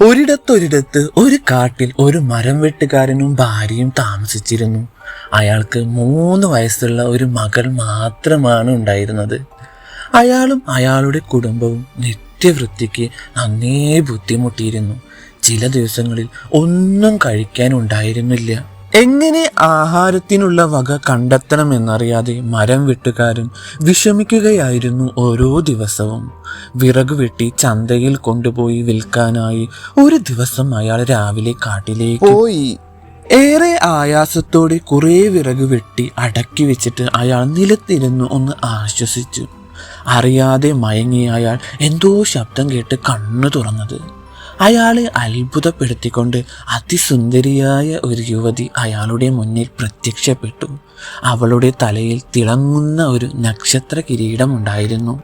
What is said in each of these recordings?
ഒരിടത്തൊരിടത്ത് ഒരു കാട്ടിൽ ഒരു മരം വെട്ടുകാരനും ഭാര്യയും താമസിച്ചിരുന്നു. അയാൾക്ക് മൂന്ന് വയസ്സുള്ള ഒരു മകൾ മാത്രമാണ് ഉണ്ടായിരുന്നത്. അയാളും അയാളുടെ കുടുംബവും നിത്യവൃത്തിക്ക് നന്നേ ബുദ്ധിമുട്ടിയിരുന്നു. ചില ദിവസങ്ങളിൽ ഒന്നും കഴിക്കാൻ ഉണ്ടായിരുന്നില്ല. എങ്ങനെ ആഹാരത്തിനുള്ള വക കണ്ടെത്തണമെന്നറിയാതെ മരം വെട്ടുകാരൻ വിഷമിക്കുകയായിരുന്നു ഓരോ ദിവസവും. വിറക് വെട്ടി ചന്തയിൽ കൊണ്ടുപോയി വിൽക്കാനായി ഒരു ദിവസം അയാൾ രാവിലെ കാട്ടിലേക്ക് പോയി. ഏറെ ആയാസത്തോടെ കുറേ വിറക് വെട്ടി അടക്കി വെച്ചിട്ട് അയാൾ നിലത്തിരുന്നു ഒന്ന് ആശ്വസിച്ചു. അറിയാതെ മയങ്ങിയ അയാൾ എന്തോ ശബ്ദം കേട്ട് കണ്ണു തുറന്നത്. അയാളെ അത്ഭുതപ്പെടുത്തിക്കൊണ്ട് അതിസുന്ദരിയായ ഒരു യുവതി അയാളുടെ മുന്നിൽ പ്രത്യക്ഷപ്പെട്ടു. അവളുടെ തലയിൽ തിളങ്ങുന്ന ഒരു നക്ഷത്ര കിരീടമുണ്ടായിരുന്നു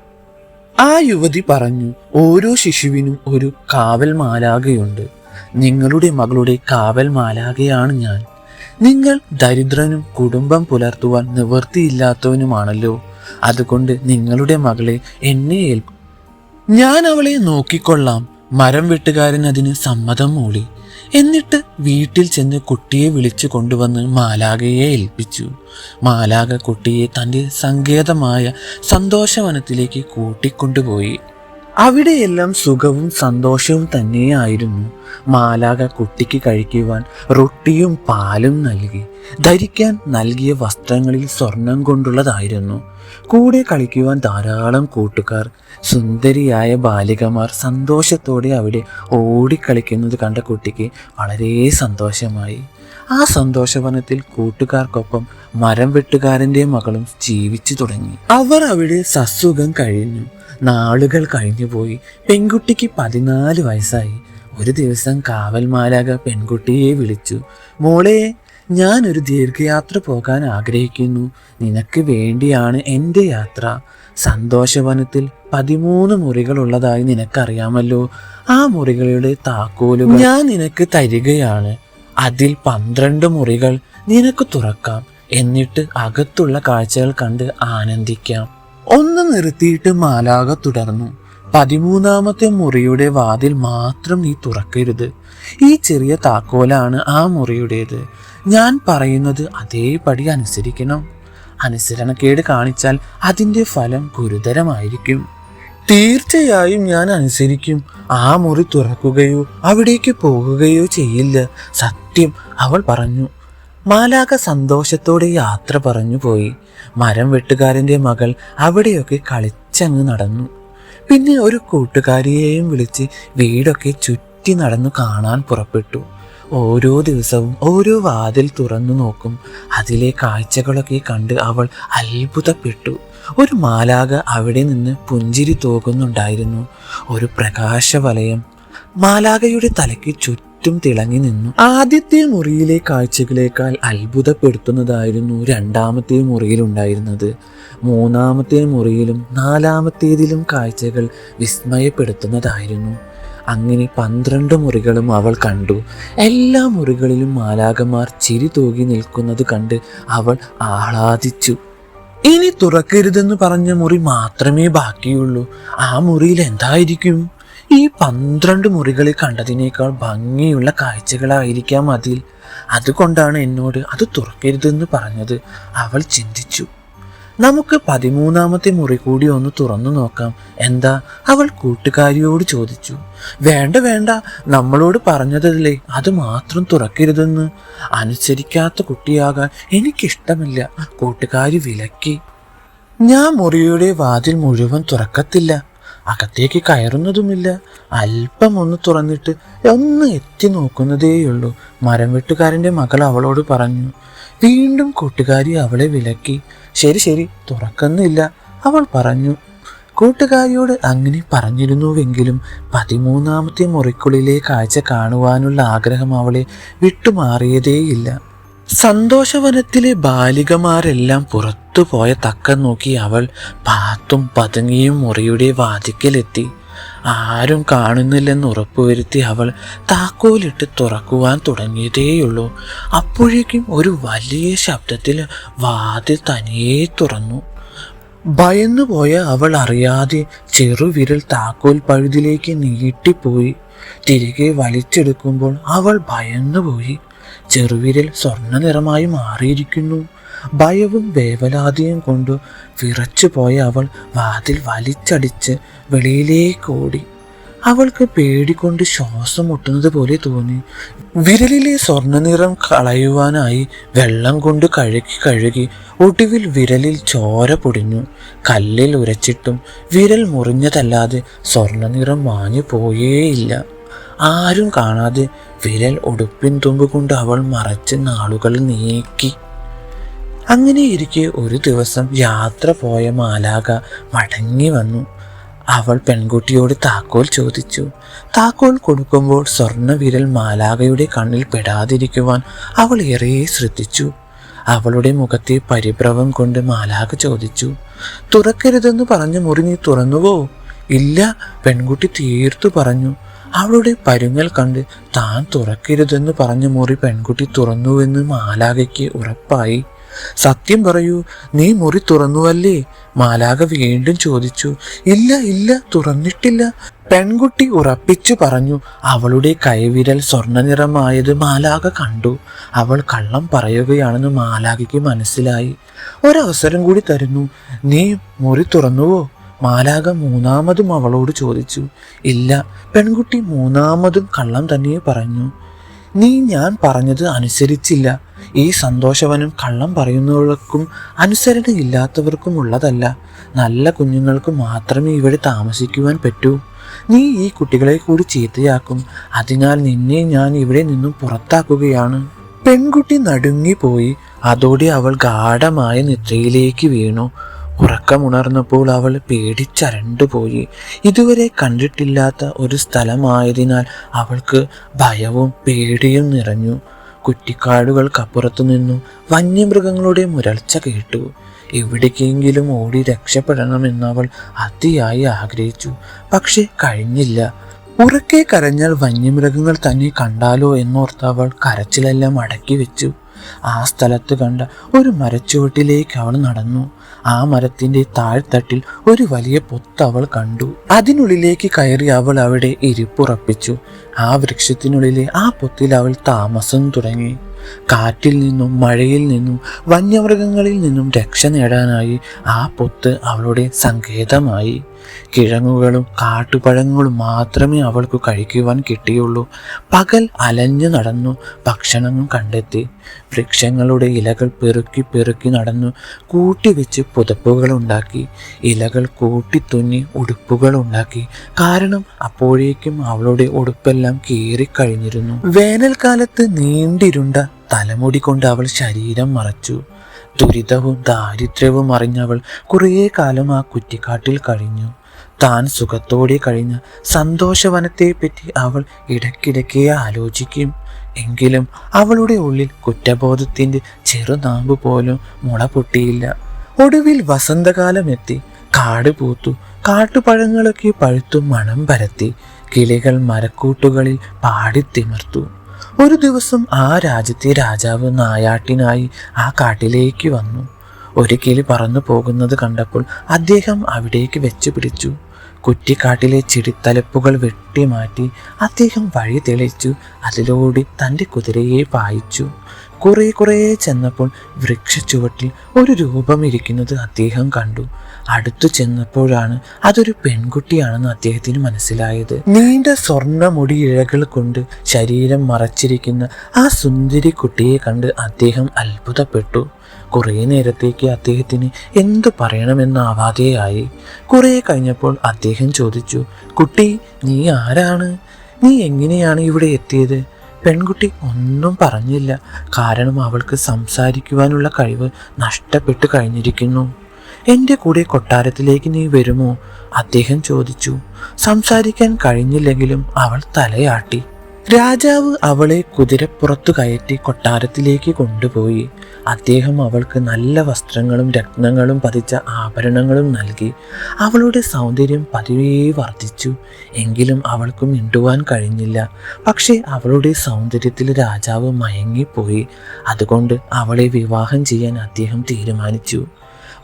ആ യുവതി പറഞ്ഞു ഓരോ ശിശുവിനും ഒരു കാവൽ മാലാകയുണ്ട്. നിങ്ങളുടെ മകളുടെ കാവൽ മാലാകയാണ് ഞാൻ. നിങ്ങൾ ദരിദ്രനും കുടുംബം പുലർത്തുവാൻ നിവൃത്തിയില്ലാത്തവനുമാണല്ലോ. അതുകൊണ്ട് നിങ്ങളുടെ മകളെ എന്നെ ഏൽപ്പ ഞാൻ അവളെ നോക്കിക്കൊള്ളാം. മരം വെട്ടുകാരൻ അതിന് സമ്മതം മൂളി. എന്നിട്ട് വീട്ടിൽ ചെന്ന് കുട്ടിയെ വിളിച്ചു കൊണ്ടുവന്ന് മാലാകയെ ഏൽപ്പിച്ചു. മാലാക കുട്ടിയെ തന്റെ സങ്കേതമായ സന്തോഷവനത്തിലേക്ക് കൂട്ടിക്കൊണ്ടുപോയി. അവിടെയെല്ലാം സുഖവും സന്തോഷവും തന്നെയായിരുന്നു. മാലാക കുട്ടിക്ക് കഴിക്കുവാൻ റൊട്ടിയും പാലും നൽകി. ധരിക്കാൻ നൽകിയ വസ്ത്രങ്ങളിൽ സ്വർണം കൊണ്ടുള്ളതായിരുന്നു. കൂടെ കളിക്കുവാൻ ധാരാളം കൂട്ടുകാർ സുന്ദരിയായ ബാലികമാർ സന്തോഷത്തോടെ അവിടെ ഓടിക്കളിക്കുന്നത് കണ്ട കുട്ടിക്ക് വളരെ സന്തോഷമായി. ആ സന്തോഷവനത്തിൽ കൂട്ടുകാർക്കൊപ്പം മരം വെട്ടുകാരന്റെ മകളും ജീവിച്ചു തുടങ്ങി. അവർ അവിടെ സസുഖം കഴിഞ്ഞു. നാളുകൾ കഴിഞ്ഞുപോയി പെൺകുട്ടിക്ക് പതിനാല് വയസ്സായി. ഒരു ദിവസം കാവൽമാലാക പെൺകുട്ടിയെ വിളിച്ചു. മോളെ ഞാൻ ഒരു ദീർഘയാത്ര പോകാൻ ആഗ്രഹിക്കുന്നു. നിനക്ക് വേണ്ടിയാണ് എന്റെ യാത്ര. സന്തോഷവനത്തിൽ പതിമൂന്ന് മുറികളുള്ളതായി നിനക്കറിയാമല്ലോ. ആ മുറികളുടെ താക്കോലുകൾ ഞാൻ നിനക്ക് തരികയാണ്. അതിൽ പന്ത്രണ്ട് മുറികൾ നിനക്ക് തുറക്കാം. എന്നിട്ട് അകത്തുള്ള കാഴ്ചകൾ കണ്ട് ആനന്ദിക്കാം. ഒന്ന് നിർത്തിയിട്ട് മാലാക തുടർന്നു. പതിമൂന്നാമത്തെ മുറിയുടെ വാതിൽ മാത്രം നീ തുറക്കരുത്. ഈ ചെറിയ താക്കോലാണ് ആ മുറിയുടേത്. ഞാൻ പറയുന്നത് അതേപടി അനുസരിക്കണം. അനുസരണക്കേട് കാണിച്ചാൽ അതിന്റെ ഫലം ഗുരുതരമായിരിക്കും. തീർച്ചയായും ഞാൻ അനുസരിക്കും. ആ മുറി തുറക്കുകയോ അവിടേക്ക് പോകുകയോ ചെയ്യില്ല. സത്യം അവൾ പറഞ്ഞു. മാലാക സന്തോഷത്തോടെ യാത്ര പറഞ്ഞു പോയി. മരം വെട്ടുകാരന്റെ മകൾ അവിടെയൊക്കെ കളിച്ചങ്ങ് നടന്നു. പിന്നെ ഒരു കൂട്ടുകാരിയെയും വിളിച്ച് വീടൊക്കെ ചുറ്റി നടന്നു കാണാൻ പുറപ്പെട്ടു. ഓരോ ദിവസവും ഓരോ വാതിൽ തുറന്നു നോക്കും. അതിലെ കാഴ്ചകളൊക്കെ കണ്ട് അവൾ അത്ഭുതപ്പെട്ടു. ഒരു മാലാക അവിടെ നിന്ന് പുഞ്ചിരി തോകുന്നുണ്ടായിരുന്നു. ഒരു പ്രകാശവലയം മാലാകയുടെ തലയ്ക്ക് ചുറ്റും തിളങ്ങി നിന്നു. ആദ്യത്തെ മുറിയിലെ കാഴ്ചകളേക്കാൾ അത്ഭുതപ്പെടുത്തുന്നതായിരുന്നു രണ്ടാമത്തെ മുറിയിലുണ്ടായിരുന്നത്. മൂന്നാമത്തെ മുറിയിലും നാലാമത്തേതിലും കാഴ്ചകൾ വിസ്മയപ്പെടുത്തുന്നതായിരുന്നു. അങ്ങനെ പന്ത്രണ്ട് മുറികളും അവൾ കണ്ടു. എല്ലാ മുറികളിലും മാലാകമാർ ചിരി തൂകി നിൽക്കുന്നത് കണ്ട് അവൾ ആഹ്ലാദിച്ചു. ഇനി തുറക്കരുതെന്ന് പറഞ്ഞ മുറി മാത്രമേ ബാക്കിയുള്ളൂ. ആ മുറിയിൽ എന്തായിരിക്കും? ഈ പന്ത്രണ്ട് മുറികളിൽ കണ്ടതിനേക്കാൾ ഭംഗിയുള്ള കാഴ്ചകളായിരിക്കാം അതിൽ. അതുകൊണ്ടാണ് എന്നോട് അത് തുറക്കരുതെന്ന് പറഞ്ഞത് അവൾ ചിന്തിച്ചു. നമുക്ക് പതിമൂന്നാമത്തെ മുറി കൂടി ഒന്ന് തുറന്നു നോക്കാം എന്താ അവൾ കൂട്ടുകാരിയോട് ചോദിച്ചു. വേണ്ട വേണ്ട നമ്മളോട് പറഞ്ഞതല്ലേ അത് മാത്രം തുറക്കരുതെന്ന്. അനുസരിക്കാത്ത കുട്ടിയാകാൻ എനിക്കിഷ്ടമില്ല കൂട്ടുകാരി വിലക്കി. ഞാൻ മുറിയുടെ വാതിൽ മുഴുവൻ തുറക്കത്തില്ല അകത്തേക്ക് കയറുന്നതുമില്ല. അല്പം ഒന്ന് തുറന്നിട്ട് ഒന്ന് എത്തി നോക്കുന്നതേയുള്ളൂ. മരം വെട്ടുകാരന്റെ മകൾ അവളോട് പറഞ്ഞു വീണ്ടും കൂട്ടുകാരി അവളെ വിലക്കി. ശരി ശരി തുറക്കുന്നില്ല അവൾ പറഞ്ഞു. കൂട്ടുകാരിയോട് അങ്ങനെ പറഞ്ഞിരുന്നുവെങ്കിലും പതിമൂന്നാമത്തെ മുറിക്കുള്ളിലെ കാഴ്ച കാണുവാനുള്ള ആഗ്രഹം അവളെ വിട്ടുമാറിയതേയില്ല. സന്തോഷവനത്തിലെ ബാലികമാരെല്ലാം പുറത്തു പോയ തക്കം നോക്കി അവൾ പാത്തും പതുങ്ങിയും മുറിയുടെ വാതിക്കലെത്തി. ആരും കാണുന്നില്ലെന്ന് ഉറപ്പുവരുത്തി അവൾ താക്കോലിട്ട് തുറക്കുവാൻ തുടങ്ങിയതേയുള്ളൂ. അപ്പോഴേക്കും ഒരു വലിയ ശബ്ദത്തിൽ വാതിൽ തനിയെ തുറന്നു. ഭയന്നുപോയ അവൾ അറിയാതെ ചെറുവിരൽ താക്കോൽ പഴുതിലേക്ക് നീട്ടിപ്പോയി. തിരികെ വലിച്ചെടുക്കുമ്പോൾ അവൾ ഭയന്നുപോയി. ചെറുവിരൽ സ്വർണ നിറമായി മാറിയിരിക്കുന്നു. ഭയവും വേവലാതിയും കൊണ്ട് വിറച്ചുപോയ അവൾ വാതിൽ വലിച്ചടിച്ച് വെളിയിലേക്ക് ഓടി. അവൾക്ക് പേടികൊണ്ട് ശ്വാസം മുട്ടുന്നത് പോലെ തോന്നി. വിരലിലെ സ്വർണനിറം കളയുവാനായി വെള്ളം കൊണ്ട് കഴുകി കഴുകി ഒടുവിൽ വിരലിൽ ചോര പൊടിഞ്ഞു. കല്ലിൽ ഉരച്ചിട്ടും വിരൽ മുറിഞ്ഞതല്ലാതെ സ്വർണനിറം മാഞ്ഞു പോയേയില്ല ആരും കാണാതെ വിരൽ ഉടുപ്പിൻ തുമ്പ് കൊണ്ട് അവൾ മറച്ച് നാളുകൾ നീക്കി. അങ്ങനെ ഇരിക്കെ ഒരു ദിവസം യാത്ര പോയ മാലാക മടങ്ങി വന്നു. അവൾ പെൺകുട്ടിയോട് താക്കോൽ ചോദിച്ചു. താക്കോൽ കൊടുക്കുമ്പോൾ സ്വർണ വിരൽ മാലാകയുടെ കണ്ണിൽ പെടാതിരിക്കുവാൻ അവൾ ഏറെ ശ്രദ്ധിച്ചു. അവളുടെ മുഖത്തെ പരിഭ്രവം കൊണ്ട് മാലാക ചോദിച്ചു തുറക്കരുതെന്ന് പറഞ്ഞ മുറി നീ തുറന്നുവോ? ഇല്ല പെൺകുട്ടി തീർത്തു പറഞ്ഞു. അവളുടെ പരുങ്ങൽ കണ്ട് താൻ തുറക്കരുതെന്ന് പറഞ്ഞ മുറി പെൺകുട്ടി തുറന്നുവെന്ന് മാലാകയ്ക്ക് ഉറപ്പായി. സത്യം പറയൂ നീ മുറി തുറന്നുവല്ലേ? മാലാക വീണ്ടും ചോദിച്ചു ഇല്ല ഇല്ല തുറന്നിട്ടില്ല. പെൺകുട്ടി ഉറപ്പിച്ചു പറഞ്ഞു അവളുടെ കൈവിരൽ സ്വർണനിറമായത് മാലാക കണ്ടു. അവൾ കള്ളം പറയുകയാണെന്ന് മാലാകയ്ക്ക് മനസ്സിലായി. ഒരവസരം കൂടി തരുന്നു നീ മുറി തുറന്നുവോ? മാലാക മൂന്നാമതും അവളോട് ചോദിച്ചു ഇല്ല പെൺകുട്ടി മൂന്നാമതും കള്ളം തന്നെ പറഞ്ഞു നീ ഞാൻ പറഞ്ഞത് അനുസരിച്ചില്ല. ഈ സന്തോഷവനും കള്ളം പറയുന്നവർക്കും അനുസരണയില്ലാത്തവർക്കും ഉള്ളതല്ല. നല്ല കുഞ്ഞുങ്ങൾക്ക് മാത്രമേ ഇവിടെ താമസിക്കുവാൻ പറ്റൂ. നീ ഈ കുട്ടികളെ കൂടി ചീത്തയാക്കും. അതിനാൽ നിന്നെ ഞാൻ ഇവിടെ നിന്നും പുറത്താക്കുകയാണ്. പെൺകുട്ടി നടുങ്ങിപ്പോയി. അതോടെ അവൾ ഗാഠമായ നിദ്രയിലേക്ക് വീണു. ഉറക്കമുണർന്നപ്പോൾ അവൾ പേടിച്ചരണ്ടുപോയി ഇതുവരെ കണ്ടിട്ടില്ലാത്ത ഒരു സ്ഥലമായതിനാൽ അവൾക്ക് ഭയവും പേടിയും നിറഞ്ഞു. കുറ്റിക്കാടുകൾക്കപ്പുറത്തു നിന്നു വന്യമൃഗങ്ങളുടെ മുരൾച്ച കേട്ടു. എവിടേക്കെങ്കിലും ഓടി രക്ഷപ്പെടണമെന്ന് അവൾ അതിയായി ആഗ്രഹിച്ചു. പക്ഷെ കഴിഞ്ഞില്ല. ഉറക്കെ കരഞ്ഞാൽ വന്യമൃഗങ്ങൾ തന്നെ കണ്ടാലോ എന്നോർത്ത് അവൾ കരച്ചിലെല്ലാം അടക്കി വെച്ചു ആ സ്ഥലത്ത് കണ്ട ഒരു മരച്ചുവട്ടിലേക്ക് അവൾ നടന്നു. ആ മരത്തിന്റെ താഴ്ത്തട്ടിൽ ഒരു വലിയ പൊത്ത് അവൾ കണ്ടു. അതിനുള്ളിലേക്ക് കയറി അവൾ അവിടെ ഇരിപ്പുറപ്പിച്ചു. ആ വൃക്ഷത്തിനുള്ളിലെ ആ പൊത്തിൽ അവൾ താമസം തുടങ്ങി. കാറ്റിൽ നിന്നും മഴയിൽ നിന്നും വന്യമൃഗങ്ങളിൽ നിന്നും രക്ഷ നേടാനായി ആ പൊത്ത് അവളുടെ സങ്കേതമായി. കിഴങ്ങുകളും കാട്ടുപഴങ്ങളും മാത്രമേ അവൾക്ക് കഴിക്കുവാൻ കിട്ടിയുള്ളൂ. പകൽ അലഞ്ഞു നടന്നു ഭക്ഷണം കണ്ടെത്തി. വൃക്ഷങ്ങളുടെ ഇലകൾ പെറുക്കി പെറുക്കി നടന്നു കൂട്ടിവെച്ച് പുതപ്പുകൾ ഉണ്ടാക്കി. ഇലകൾ കൂട്ടിത്തുന്നി ഉടുപ്പുകൾ ഉണ്ടാക്കി. കാരണം അപ്പോഴേക്കും അവളുടെ ഉടുപ്പെല്ലാം കീറിക്കഴിഞ്ഞിരുന്നു. വേനൽക്കാലത്ത് നീണ്ടിരുണ്ട തലമുടി കൊണ്ട് അവൾ ശരീരം മറച്ചു. ദുരിതവും ദാരിദ്ര്യവും അറിഞ്ഞവൾ കുറേ കാലം ആ കുറ്റിക്കാട്ടിൽ കഴിഞ്ഞു. താൻ സുഖത്തോടെ കഴിഞ്ഞ സന്തോഷവനത്തെപ്പറ്റി അവൾ ഇടയ്ക്കിടയ്ക്ക് ആലോചിക്കും. എങ്കിലും അവളുടെ ഉള്ളിൽ കുറ്റബോധത്തിന്റെ ചെറുനാമ്പ് പോലും മുള പൊട്ടിയില്ല ഒടുവിൽ വസന്തകാലം എത്തി കാട് പൂത്തു. കാട്ടുപഴങ്ങളൊക്കെ പഴുത്തു മണം പരത്തി. കിളികൾ മരക്കൂട്ടുകളിൽ പാടിത്തിമിർത്തു. ഒരു ദിവസം ആ രാജ്യത്തെ രാജാവ് നായാട്ടിനായി ആ കാട്ടിലേക്ക് വന്നു. ഒരു കിളി പറന്നു പോകുന്നത് കണ്ടപ്പോൾ അദ്ദേഹം അവിടേക്ക് വെച്ചു പിടിച്ചു. കുറ്റിക്കാട്ടിലെ ചെടിത്തലപ്പുകൾ വെട്ടിമാറ്റി അദ്ദേഹം വഴി തെളിച്ചു അതിലൂടെ തന്റെ കുതിരയെ പായിച്ചു. കുറെ കുറെ ചെന്നപ്പോൾ വൃക്ഷച്ചുവട്ടിൽ ഒരു രൂപം ഇരിക്കുന്നത് അദ്ദേഹം കണ്ടു. അടുത്തു ചെന്നപ്പോഴാണ് അതൊരു പെൺകുട്ടിയാണെന്ന് അദ്ദേഹത്തിന് മനസ്സിലായത്. നീണ്ട സ്വർണ മുടി ഇഴകൾ കൊണ്ട് ശരീരം മറച്ചിരിക്കുന്ന ആ സുന്ദരി കുട്ടിയെ കണ്ട് അദ്ദേഹം അത്ഭുതപ്പെട്ടു. കുറേ നേരത്തേക്ക് അദ്ദേഹത്തിന് എന്തു പറയണമെന്നാവാതെയായി. കുറേ കഴിഞ്ഞപ്പോൾ അദ്ദേഹം ചോദിച്ചു കുട്ടി നീ ആരാണ്? നീ എങ്ങനെയാണ് ഇവിടെ എത്തിയത്? പെൺകുട്ടി ഒന്നും പറഞ്ഞില്ല. കാരണം അവൾക്ക് സംസാരിക്കുവാനുള്ള കഴിവ് നഷ്ടപ്പെട്ടു കഴിഞ്ഞിരിക്കുന്നു. എന്റെ കൂടെ കൊട്ടാരത്തിലേക്ക് നീ വരുമോ? അദ്ദേഹം ചോദിച്ചു. സംസാരിക്കാൻ കഴിഞ്ഞില്ലെങ്കിലും അവൾ തലയാട്ടി. രാജാവ് അവളെ കുതിരപ്പുറത്തു കയറ്റി കൊട്ടാരത്തിലേക്ക് കൊണ്ടുപോയി. അദ്ദേഹം അവൾക്ക് നല്ല വസ്ത്രങ്ങളും രത്നങ്ങളും പതിച്ച ആഭരണങ്ങളും നൽകി. അവളുടെ സൗന്ദര്യം പതിവേ വർദ്ധിച്ചു. എങ്കിലും അവൾക്കും മിണ്ടുവാൻ കഴിഞ്ഞില്ല. പക്ഷേ അവളുടെ സൗന്ദര്യത്തിൽ രാജാവ് മയങ്ങിപ്പോയി. അതുകൊണ്ട് അവളെ വിവാഹം ചെയ്യാൻ അദ്ദേഹം തീരുമാനിച്ചു.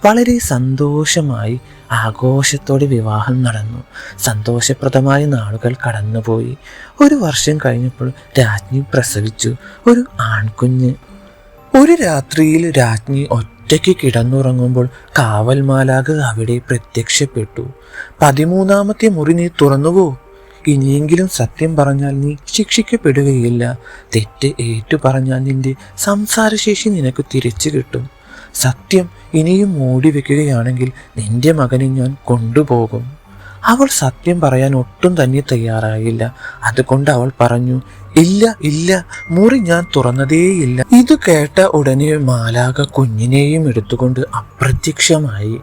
വളരെ സന്തോഷമായി ആഘോഷത്തോടെ വിവാഹം നടന്നു. സന്തോഷപ്രദമായ നാളുകൾ കടന്നുപോയി. ഒരു വർഷം കഴിഞ്ഞപ്പോൾ രാജ്ഞി പ്രസവിച്ചു. ഒരു ആൺകുഞ്ഞ്. ഒരു രാത്രിയിൽ രാജ്ഞി ഒറ്റയ്ക്ക് കിടന്നുറങ്ങുമ്പോൾ കാവൽമാലാക അവിടെ പ്രത്യക്ഷപ്പെട്ടു. പതിമൂന്നാമത്തെ മുറി നീ തുറന്നുവോ? ഇനിയെങ്കിലും സത്യം പറഞ്ഞാൽ നീ ശിക്ഷിക്കപ്പെടുകയില്ല. തെറ്റ് ഏറ്റു പറഞ്ഞാൽ നിന്റെ സംസാരശേഷി നിനക്ക് തിരിച്ചു കിട്ടും. സത്യം ഇനിയും മൂടി വെക്കുകയാണെങ്കിൽ നിന്റെ മകനെ ഞാൻ കൊണ്ടുപോകും. അവൾ സത്യം പറയാൻ ഒട്ടും തന്നെ തയ്യാറായില്ല. അതുകൊണ്ട് അവൾ പറഞ്ഞു ഇല്ല ഇല്ല മുറി ഞാൻ തുറന്നതേയില്ല. ഇത് കേട്ട ഉടനെ മാലാക കുഞ്ഞിനെയും എടുത്തുകൊണ്ട് അപ്രത്യക്ഷമായി.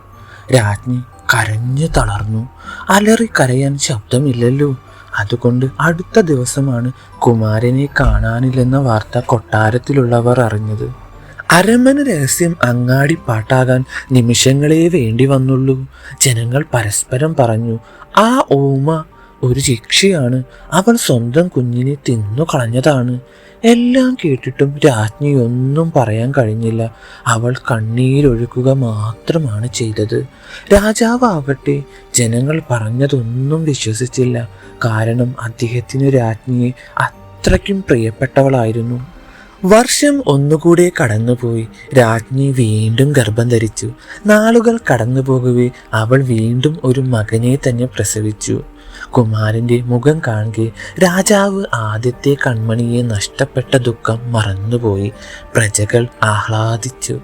രാജ്ഞി കരഞ്ഞു തളർന്നു. അലറി കരയാൻ ശബ്ദമില്ലല്ലോ. അതുകൊണ്ട് അടുത്ത ദിവസമാണ് കുമാരനെ കാണാനില്ലെന്ന വാർത്ത കൊട്ടാരത്തിലുള്ളവർ അറിഞ്ഞത്. അരമന രഹസ്യം അങ്ങാടി പാട്ടാകാൻ നിമിഷങ്ങളേ വേണ്ടി വന്നുള്ളൂ. ജനങ്ങൾ പരസ്പരം പറഞ്ഞു ആ ഓമ ഒരു ശിക്ഷയാണ് അവൾ സ്വന്തം കുഞ്ഞിനെ തിന്നു കളഞ്ഞതാണ്. എല്ലാം കേട്ടിട്ടും രാജ്ഞി ഒന്നും പറയാൻ കഴിഞ്ഞില്ല. അവൾ കണ്ണീരൊഴുക്കുക മാത്രമാണ് ചെയ്തത്. രാജാവാകട്ടെ ജനങ്ങൾ പറഞ്ഞതൊന്നും വിശ്വസിച്ചില്ല. കാരണം അദ്ദേഹത്തിന് രാജ്ഞിയെ അത്രയ്ക്കും പ്രിയപ്പെട്ടവളായിരുന്നു. വർഷം ഒന്നുകൂടെ കടന്നുപോയി. രാജ്ഞി വീണ്ടും ഗർഭം ധരിച്ചു. നാളുകൾ കടന്നുപോകവേ അവൾ വീണ്ടും ഒരു മകനെ തന്നെ പ്രസവിച്ചു. കുമാരന്റെ മുഖം കാണുകെ രാജാവ് ആദ്യത്തെ കൺമണിയെ നഷ്ടപ്പെട്ട ദുഃഖം മറന്നുപോയി. പ്രജകൾ ആഹ്ലാദിച്ചു.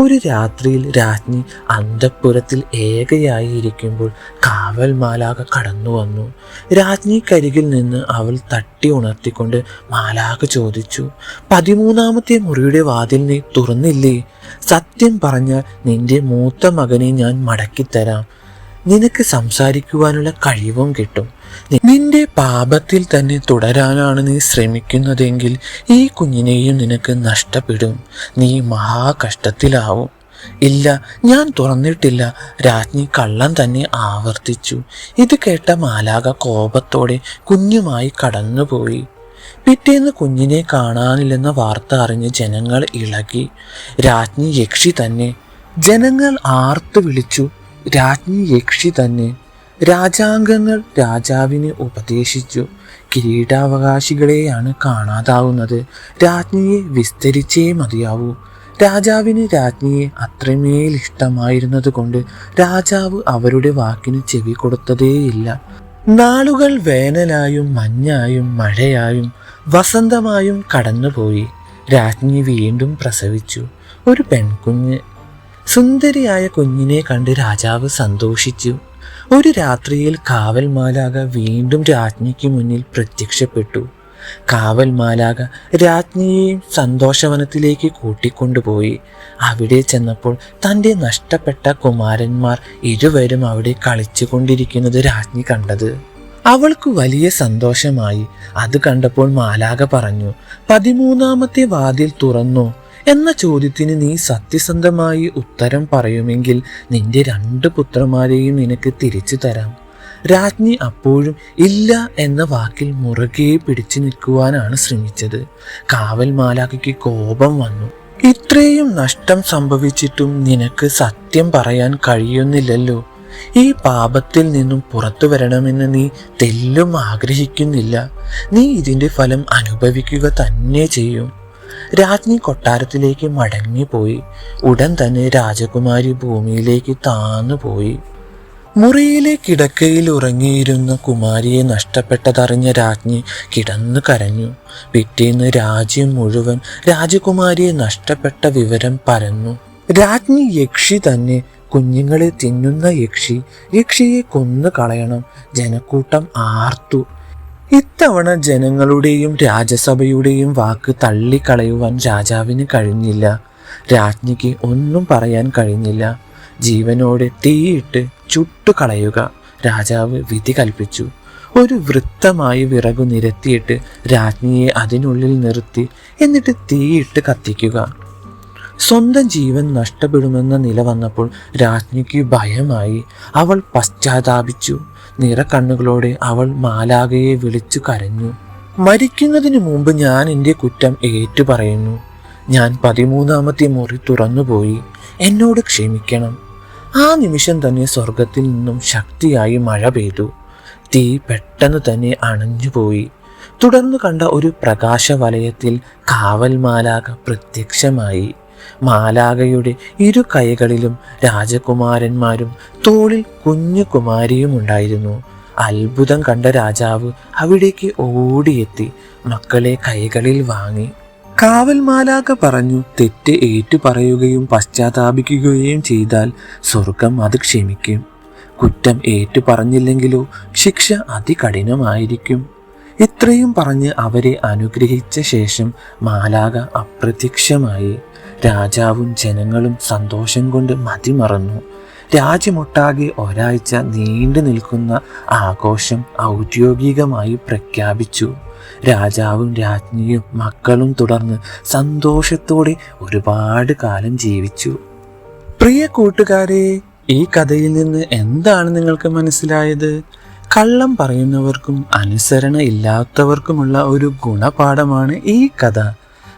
ഒരു രാത്രിയിൽ രാജ്ഞി അന്തഃപുരത്തിൽ ഏകയായി ഇരിക്കുമ്പോൾ കാവൽ മാലാക കടന്നു വന്നു. രാജ്ഞിക്കരികിൽ നിന്ന് അവൾ തട്ടി ഉണർത്തിക്കൊണ്ട് മാലാക ചോദിച്ചു പതിമൂന്നാമത്തെ മുറിയുടെ വാതിൽ നീ തുറന്നില്ലേ? സത്യം പറഞ്ഞാൽ നിന്റെ മൂത്ത മകനെ ഞാൻ മടക്കിത്തരാം. നിനക്ക് സംസാരിക്കുവാനുള്ള കഴിവും കിട്ടും. നിന്റെ പാപത്തിൽ തന്നെ തുടരാനാണ് നീ ശ്രമിക്കുന്നതെങ്കിൽ ഈ കുഞ്ഞിനെയും നിനക്ക് നഷ്ടപ്പെടും. നീ മഹാകഷ്ടത്തിലാവും. ഇല്ല ഞാൻ തുറന്നിട്ടില്ല. രാജ്ഞി കള്ളം തന്നെ ആവർത്തിച്ചു. ഇത് കേട്ട മാലാക കോപത്തോടെ കുഞ്ഞുമായി കടന്നുപോയി. പിറ്റേന്ന് കുഞ്ഞിനെ കാണാനില്ലെന്ന വാർത്ത അറിഞ്ഞ് ജനങ്ങൾ ഇളകി. രാജ്ഞി യക്ഷി തന്നെ. ജനങ്ങൾ ആർത്തു വിളിച്ചു. രാജ്ഞി യക്ഷി തന്നെ. രാജാംഗങ്ങൾ രാജാവിനെ ഉപദേശിച്ചു. കിരീടാവകാശികളെയാണ് കാണാതാവുന്നത്. രാജ്ഞിയെ വിസ്തരിച്ചേ മതിയാവൂ. രാജാവിന് രാജ്ഞിയെ അത്രമേൽ ഇഷ്ടമായിരുന്നത് കൊണ്ട് രാജാവ് അവരുടെ വാക്കിന് ചെവി കൊടുത്തതേയില്ല. നാളുകൾ വേനലായും മഞ്ഞായും മഴയായും വസന്തമായും കടന്നുപോയി. രാജ്ഞി വീണ്ടും പ്രസവിച്ചു. ഒരു പെൺകുഞ്ഞ്. സുന്ദരിയായ കുഞ്ഞിനെ കണ്ട് രാജാവ് സന്തോഷിച്ചു. ഒരു രാത്രിയിൽ കാവൽ മാലാക വീണ്ടും രാജ്ഞിക്ക് മുന്നിൽ പ്രത്യക്ഷപ്പെട്ടു. കാവൽ മാലാക രാജ്ഞിയെയും സന്തോഷവനത്തിലേക്ക് കൂട്ടിക്കൊണ്ടുപോയി. അവിടെ ചെന്നപ്പോൾ തന്റെ നഷ്ടപ്പെട്ട കുമാരന്മാർ ഇരുവരും അവിടെ കളിച്ചുകൊണ്ടിരിക്കുന്നത് രാജ്ഞി കണ്ടത്. അവൾക്ക് വലിയ സന്തോഷമായി. അത് കണ്ടപ്പോൾ മാലാക പറഞ്ഞു പതിമൂന്നാമത്തെ വാതിൽ തുറന്നോ. എന്ന ചോദ്യത്തിന് നീ സത്യസന്ധമായി ഉത്തരം പറയുമെങ്കിൽ നിന്റെ രണ്ട് പുത്രന്മാരെയും നിനക്ക് തിരിച്ചു തരാം. രാജ്ഞി അപ്പോഴും ഇല്ല എന്ന വാക്കിൽ മുറുകെ പിടിച്ചു നിൽക്കുവാനാണ് ശ്രമിച്ചത്. കാവൽ മാലാഖയ്ക്ക് കോപം വന്നു. ഇത്രയും നഷ്ടം സംഭവിച്ചിട്ടും നിനക്ക് സത്യം പറയാൻ കഴിയുന്നില്ലല്ലോ. ഈ പാപത്തിൽ നിന്നും പുറത്തു വരണമെന്ന് നീ തെല്ലും ആഗ്രഹിക്കുന്നില്ല. നീ ഇതിന്റെ ഫലം അനുഭവിക്കുക തന്നെ ചെയ്യും. രാജ്ഞി കൊട്ടാരത്തിലേക്ക് മടങ്ങിപ്പോയി. ഉടൻ തന്നെ രാജകുമാരി ഭൂമിയിലേക്ക് താന്നുപോയി. മുറിയിലെ കിടക്കയിൽ ഉറങ്ങിയിരുന്ന കുമാരിയെ നഷ്ടപ്പെട്ടതറിഞ്ഞ രാജ്ഞി കിടന്നു കരഞ്ഞു. പിറ്റേന്ന് രാജ്യം മുഴുവൻ രാജകുമാരിയെ നഷ്ടപ്പെട്ട വിവരം പരന്നു. രാജ്ഞി യക്ഷി തന്നെ കുഞ്ഞുങ്ങളെ തിന്നുന്ന യക്ഷി. യക്ഷിയെ കൊന്നു കളയണം ജനക്കൂട്ടം ആർത്തു. ഇത്തവണ ജനങ്ങളുടെയും രാജസഭയുടെയും വാക്ക് തള്ളിക്കളയുവാൻ രാജാവിന് കഴിഞ്ഞില്ല. രാജ്ഞിക്ക് ഒന്നും പറയാൻ കഴിഞ്ഞില്ല. ജീവനോടെ തീയിട്ട് ചുട്ടുകളയുക രാജാവ് വിധി കൽപ്പിച്ചു. ഒരു വൃത്തമായി വിറകു നിരത്തിയിട്ട് രാജ്ഞിയെ അതിനുള്ളിൽ നിർത്തി എന്നിട്ട് തീയിട്ട് കത്തിക്കുക. സ്വന്തം ജീവൻ നഷ്ടപ്പെടുമെന്ന നില വന്നപ്പോൾ രാജ്ഞിക്ക് ഭയമായി. അവൾ പശ്ചാത്താപിച്ചു. നിറക്കണ്ണുകളോടെ അവൾ മാലാകയെ വിളിച്ചു കരഞ്ഞു. മരിക്കുന്നതിന് മുമ്പ് ഞാൻ എന്റെ കുറ്റം ഏറ്റുപറയുന്നു. ഞാൻ പതിമൂന്നാമത്തെ മുറി തുറന്നുപോയി. എന്നോട് ക്ഷമിക്കണം. ആ നിമിഷം തന്നെ സ്വർഗത്തിൽ നിന്നും ശക്തിയായി മഴ പെയ്തു. തീ പെട്ടെന്ന് തന്നെ അണഞ്ഞുപോയി. തുടർന്ന് കണ്ട ഒരു പ്രകാശവലയത്തിൽ കാവൽ മാലാക പ്രത്യക്ഷമായി. മാലാകയുടെ ഇരു കൈകളിലും രാജകുമാരന്മാരും തോളിൽ കുഞ്ഞുകുമാരിയും ഉണ്ടായിരുന്നു. അത്ഭുതം കണ്ട രാജാവ് അവിടേക്ക് ഓടിയെത്തി മക്കളെ കൈകളിൽ വാങ്ങി. കാവൽ മാലാക പറഞ്ഞു തെറ്റ് ഏറ്റു പറയുകയും പശ്ചാത്താപിക്കുകയും ചെയ്താൽ സ്വർഗം അത് ക്ഷമിക്കും. കുറ്റം ഏറ്റു പറഞ്ഞില്ലെങ്കിലോ ശിക്ഷ അതികഠിനമായിരിക്കും. ഇത്രയും പറഞ്ഞ് അവരെ അനുഗ്രഹിച്ച ശേഷം മാലാക അപ്രത്യക്ഷമായി. രാജാവും ജനങ്ങളും സന്തോഷം കൊണ്ട് മതിമറന്നു. രാജ്യമൊട്ടാകെ ഒരാഴ്ച നീണ്ടു നിൽക്കുന്ന ആഘോഷം ഔദ്യോഗികമായി പ്രഖ്യാപിച്ചു. രാജാവും രാജ്ഞിയും മക്കളും തുടർന്ന് സന്തോഷത്തോടെ ഒരുപാട് കാലം ജീവിച്ചു. പ്രിയ കൂട്ടുകാരെ ഈ കഥയിൽ നിന്ന് എന്താണ് നിങ്ങൾക്ക് മനസ്സിലായത്? കള്ളം പറയുന്നവർക്കും അനുസരണ ഇല്ലാത്തവർക്കുമുള്ള ഒരു ഗുണപാഠമാണ് ഈ കഥ.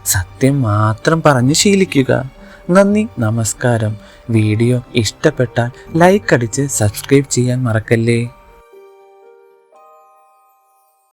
സത്യം മാത്രം പറഞ്ഞ് ശീലിക്കുക. നന്ദി നമസ്കാരം. വീഡിയോ ഇഷ്ടപ്പെട്ടാൽ ലൈക്ക് അടിച്ച് സബ്സ്ക്രൈബ് ചെയ്യാൻ മറക്കല്ലേ?